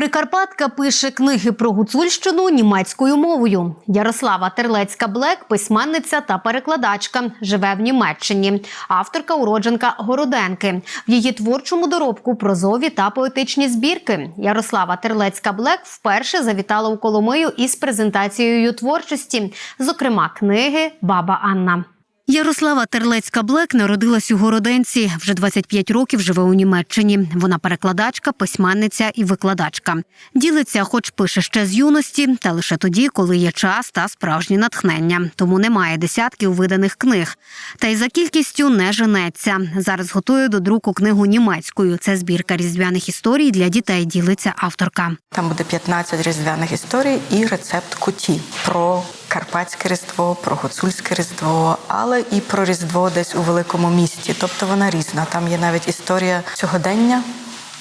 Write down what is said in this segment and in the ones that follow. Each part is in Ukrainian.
Прикарпатка пише книги про гуцульщину німецькою мовою. Ярослава Терлецька Блек письменниця та перекладачка. Живе в Німеччині. Авторка уродженка Городенки. В її творчому доробку прозові та поетичні збірки. Ярослава Терлецька Блек вперше завітала у Коломию із презентацією творчості, зокрема книги Баба Анна. Ярослава Терлецька Блек народилась у Городенці. Вже 25 років живе у Німеччині. Вона перекладачка, письменниця і викладачка. Ділиться, хоч пише ще з юності, та лише тоді, коли є час та справжнє натхнення. Тому немає десятків виданих книг. Та й за кількістю не женеться. Зараз готує до друку книгу німецькою. Це збірка різдвяних історій для дітей. Ділиться авторка. Там буде 15 різдвяних історій і рецепт куті про карпатське різдво, про гуцульське різдво, але і про різдво десь у великому місті. Тобто вона різна. Там є навіть історія сьогодення,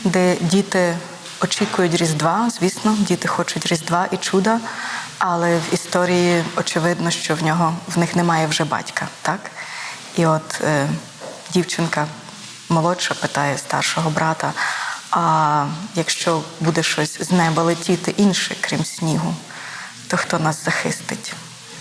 де діти очікують Різдва. Звісно, діти хочуть Різдва і чуда. Але в історії очевидно, що в нього в них немає вже батька, так? І от е, дівчинка молодша питає старшого брата: а якщо буде щось з неба летіти інше, крім снігу, то хто нас захистить?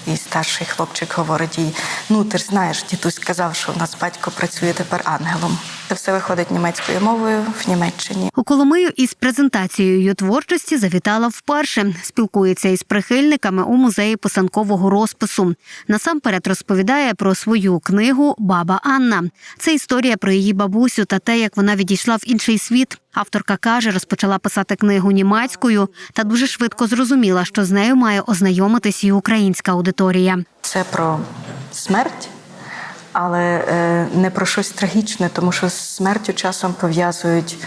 І старший хлопчик говорить їй: ну ти ж знаєш, дідусь сказав, що в нас батько працює тепер ангелом. Це все виходить німецькою мовою в Німеччині. У Коломию із презентацією творчості завітала вперше. Спілкується із прихильниками у музеї писанкового розпису. Насамперед розповідає про свою книгу Баба Анна. Це історія про її бабусю та те, як вона відійшла в інший світ. Авторка каже, розпочала писати книгу німецькою та дуже швидко зрозуміла, що з нею має ознайомитись і українська аудиторія. Це про смерть, але е, не про щось трагічне, тому що з смертю часом пов'язують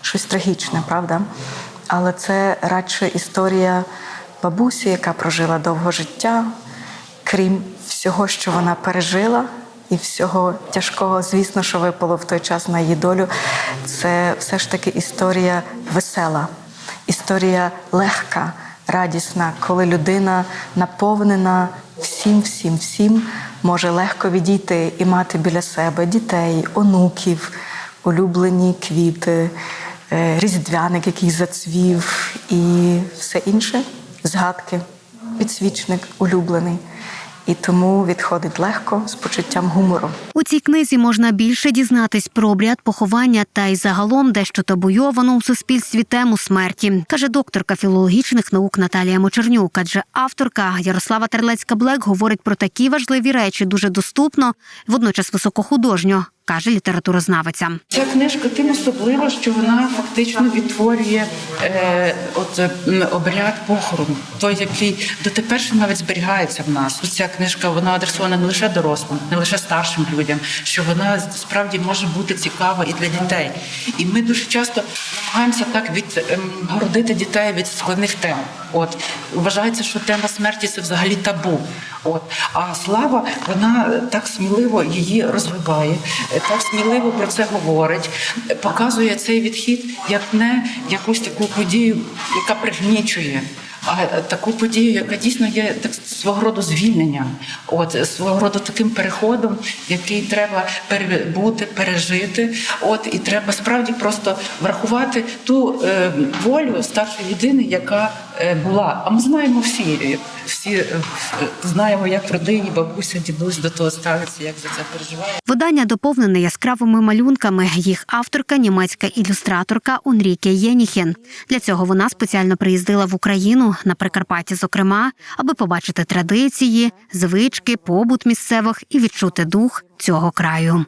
щось трагічне, правда? Але це радше історія бабусі, яка прожила довго життя, крім всього, що вона пережила. І всього тяжкого, звісно, що випало в той час на її долю. Це все ж таки історія весела, історія легка, радісна, коли людина наповнена всім, всім, всім, може легко відійти і мати біля себе дітей, онуків, улюблені квіти, е, різдвяник, який зацвів, і все інше згадки, підсвічник улюблений. І тому відходить легко з почуттям гумору. Цій книзі можна більше дізнатись про обряд поховання та й загалом дещо табуйовано у суспільстві тему смерті, каже докторка філологічних наук Наталія Мочернюк. Адже авторка Ярослава Терлецька Блек говорить про такі важливі речі дуже доступно, водночас високохудожньо, каже літературознавиця. Ця книжка тим особлива, що вона фактично відтворює е, от, обряд похорону, той, який дотепер навіть зберігається в нас. Ця книжка вона адресована не лише дорослим, не лише старшим людям, що вона справді може бути цікава і для дітей. І ми дуже часто намагаємося так відгородити дітей від складних тем. От вважається, що тема смерті це взагалі табу. От а слава вона так сміливо її розвиває, так сміливо про це говорить, показує цей відхід як не якусь таку подію, яка пригнічує. А таку подію, яка дійсно є так свого роду звільненням, от свого роду таким переходом, який треба перебути, пережити. От і треба справді просто врахувати ту е, волю старшої людини, яка е, була. А ми знаємо всі, всі е, знаємо, як родині бабуся, дідусь до того ставиться, як за це переживає. Видання доповнене яскравими малюнками. Їх авторка, німецька ілюстраторка Унріке Єніхен. Для цього вона спеціально приїздила в Україну на Прикарпатті, зокрема, аби побачити традиції, звички, побут місцевих і відчути дух цього краю.